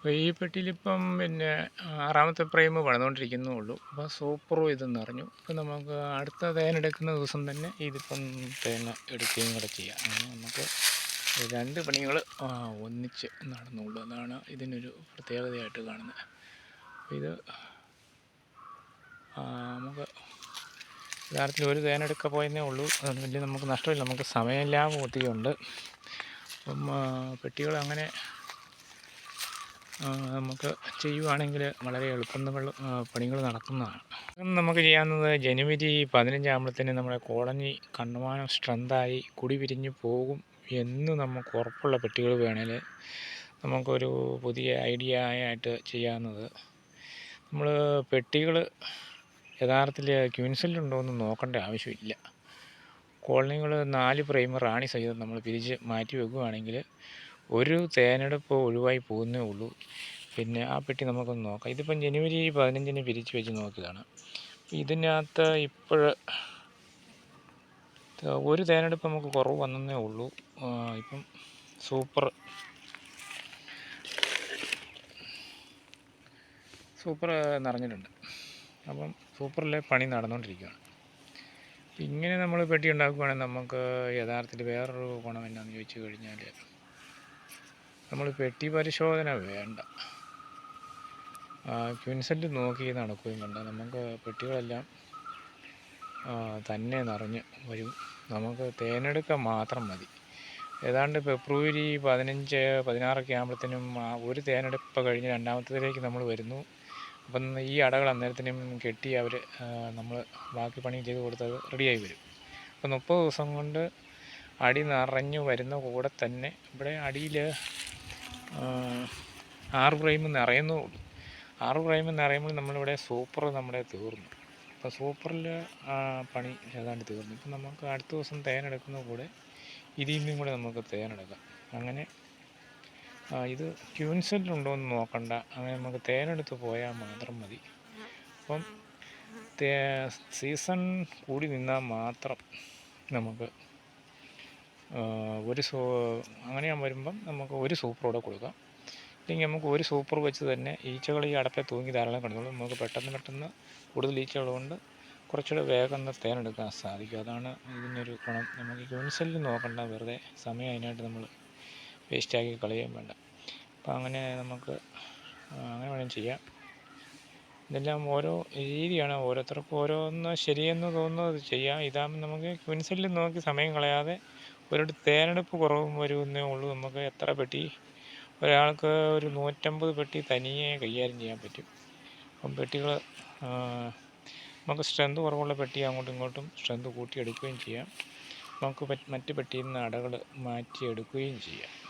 അപ്പോൾ ഈ പെട്ടിയിലിപ്പം പിന്നെ ആറാമത്തെ ഫ്രെയിം പണിതുകൊണ്ടിരിക്കുന്നേ ഉള്ളൂ അപ്പോൾ സൂപ്പറും ഇതെന്ന് പറഞ്ഞു ഇപ്പം നമുക്ക് അടുത്ത തേൻ എടുക്കുന്ന ദിവസം തന്നെ ഇതിപ്പം തേൻ എടുക്കുകയും കൂടെ ചെയ്യാം. അങ്ങനെ നമുക്ക് രണ്ട് പണികൾ ഒന്നിച്ച് നടന്നുള്ളൂ. അതാണ് ഇതിനൊരു പ്രത്യേകതയായിട്ട് കാണുന്നത്. അപ്പോൾ ഇത് നമുക്ക് യഥാർത്ഥത്തിൽ ഒരു തേനെടുക്ക പോയെന്നേ ഉള്ളൂ. അതുകൊണ്ട് വലിയ നമുക്ക് നഷ്ടമില്ല. നമുക്ക് സമയലാഭം ഒത്തിരിയുണ്ട്. അപ്പം പെട്ടികൾ അങ്ങനെ നമുക്ക് ചെയ്യുവാണെങ്കിൽ വളരെ എളുപ്പം പണികൾ നടക്കുന്നതാണ് നമുക്ക് ചെയ്യാവുന്നത് ജനുവരി പതിനഞ്ചാകുമ്പോഴത്തേന് നമ്മുടെ കോളനി കണ്ണുമാനം സ്ട്രെങ്തായി കുടി പിരിഞ്ഞ് പോകും എന്ന് നമുക്ക് ഉറപ്പുള്ള പെട്ടികൾ വേണേൽ നമുക്കൊരു പുതിയ ഐഡിയ ആയിട്ട് ചെയ്യാവുന്നത്. നമ്മൾ പെട്ടികൾ യഥാർത്ഥത്തിൽ ക്യൂൻസലുണ്ടോ എന്ന് നോക്കേണ്ട ആവശ്യമില്ല. കോളനികൾ നാല് പ്രൈമർ റാണി സഹിതം നമ്മൾ പിരിച്ച് മാറ്റി വെക്കുകയാണെങ്കിൽ ഒരു തേനെടുപ്പ് ഒഴിവായി പോകുന്നേ ഉള്ളൂ. പിന്നെ ആ പെട്ടി നമുക്കൊന്ന് നോക്കാം. ഇതിപ്പം ജനുവരി പതിനഞ്ചിന് പിരിച്ചു വെച്ച് നോക്കിയതാണ്. ഇതിനകത്ത് ഇപ്പോൾ ഒരു തേനെടുപ്പ് നമുക്ക് കുറവ് വന്നേ ഉള്ളൂ. ഇപ്പം സൂപ്പർ. സൂപ്പർ നിറഞ്ഞിട്ടുണ്ട്. അപ്പം സൂപ്പറിലെ പണി നടന്നുകൊണ്ടിരിക്കുകയാണ് ഇങ്ങനെ നമ്മൾ പെട്ടി ഉണ്ടാക്കുകയാണെങ്കിൽ നമുക്ക് യഥാർത്ഥത്തിൽ വേറൊരു ഗുണം എന്നാന്ന് ചോദിച്ചു കഴിഞ്ഞാൽ നമ്മൾ പെട്ടി പരിശോധന വേണ്ട ക്വിൻസെന്റ് നോക്കി നടക്കുകയും വേണ്ട നമുക്ക് പെട്ടികളെല്ലാം തന്നെ നിറഞ്ഞ് വരും. നമുക്ക് തേനെടുക്ക മാത്രം മതി. ഏതാണ്ട് ഫെബ്രുവരി പതിനഞ്ച് പതിനാറൊക്കെ ആകുമ്പോഴത്തേനും ഒരു തേനെടുപ്പ് കഴിഞ്ഞ് രണ്ടാമത്തേതിലേക്ക് നമ്മൾ വരുന്നു. അപ്പം ഈ അടകൾ അന്നേരത്തിനും കെട്ടി അവർ നമ്മൾ ബാക്കി പണി ചെയ്ത് കൊടുത്തത് റെഡിയായി വരും. അപ്പം മുപ്പത് ദിവസം കൊണ്ട് അടി നിറഞ്ഞു വരുന്ന കൂടെ തന്നെ ഇവിടെ അടിയിൽ ആറ് ഫ്രെയിം നിറയുന്നുള്ളൂ ആറ് ഫ്രെയിം നിറയുമ്പോൾ നമ്മളിവിടെ സൂപ്പർ നമ്മുടെ തീർന്നു. അപ്പോൾ സൂപ്പറിൽ പണി ഏതാണ്ട് തീർന്നു. ഇപ്പം നമുക്ക് അടുത്ത ദിവസം തേനെടുക്കുന്ന കൂടെ ഇതിന്നും കൂടെ നമുക്ക് തേനെടുക്കാം അങ്ങനെ ഇത് ക്യൂൻസെല്ലുണ്ടോ എന്ന് നോക്കണ്ട. അങ്ങനെ നമുക്ക് തേനെടുത്ത് പോയാൽ മാത്രം മതി. അപ്പം സീസൺ കൂടി നിന്നാൽ മാത്രം നമുക്ക് ഒരു സൂ അങ്ങനെ വരുമ്പം നമുക്ക് ഒരു സൂപ്പർ കൂടെ കൊടുക്കാം. ഇല്ലെങ്കിൽ നമുക്ക് ഒരു സൂപ്പർ വെച്ച് തന്നെ ഈച്ചകൾ ഈ അടപ്പെ തൂങ്ങി ധാരാളം കിടന്നോളും. നമുക്ക് പെട്ടെന്ന് പെട്ടെന്ന് കൂടുതൽ ഈച്ചകൾ കൊണ്ട് കുറച്ചുകൂടെ വേഗം തേനെടുക്കാൻ സാധിക്കും. അതാണ് ഇതിനൊരു ഗുണം. നമുക്ക് യൂണിസെല്ലിൽ നോക്കണ്ട. വെറുതെ സമയം അതിനായിട്ട് നമ്മൾ വേസ്റ്റാക്കി കളയുകയും വേണ്ട. അപ്പോൾ അങ്ങനെ നമുക്ക് അങ്ങനെ വേണമെങ്കിൽ ചെയ്യാം. ഇതെല്ലാം ഓരോ രീതിയാണ്. ഓരോരുത്തർക്കും ഓരോന്ന് ശരിയെന്ന് തോന്നുന്നത് ചെയ്യാം. ഇതാകുമ്പോൾ നമുക്ക് ക്വിൻസെല്ലിൽ നോക്കി സമയം കളയാതെ ഒരിടത്ത് തേനെടുപ്പ് കുറവ് വരുമെന്നേ ഉള്ളൂ. നമുക്ക് എത്ര പെട്ടി? ഒരാൾക്ക് ഒരു നൂറ്റമ്പത് പെട്ടി തനിയെ കൈകാര്യം ചെയ്യാൻ പറ്റും. അപ്പം പെട്ടികൾ നമുക്ക് സ്ട്രെങ്ത് കുറവുള്ള പെട്ടി അങ്ങോട്ടും ഇങ്ങോട്ടും സ്ട്രെങ്ത് കൂട്ടിയെടുക്കുകയും ചെയ്യാം. നമുക്ക് മറ്റ് പെട്ടിയിൽ നിന്ന് അടകൾ മാറ്റിയെടുക്കുകയും ചെയ്യാം.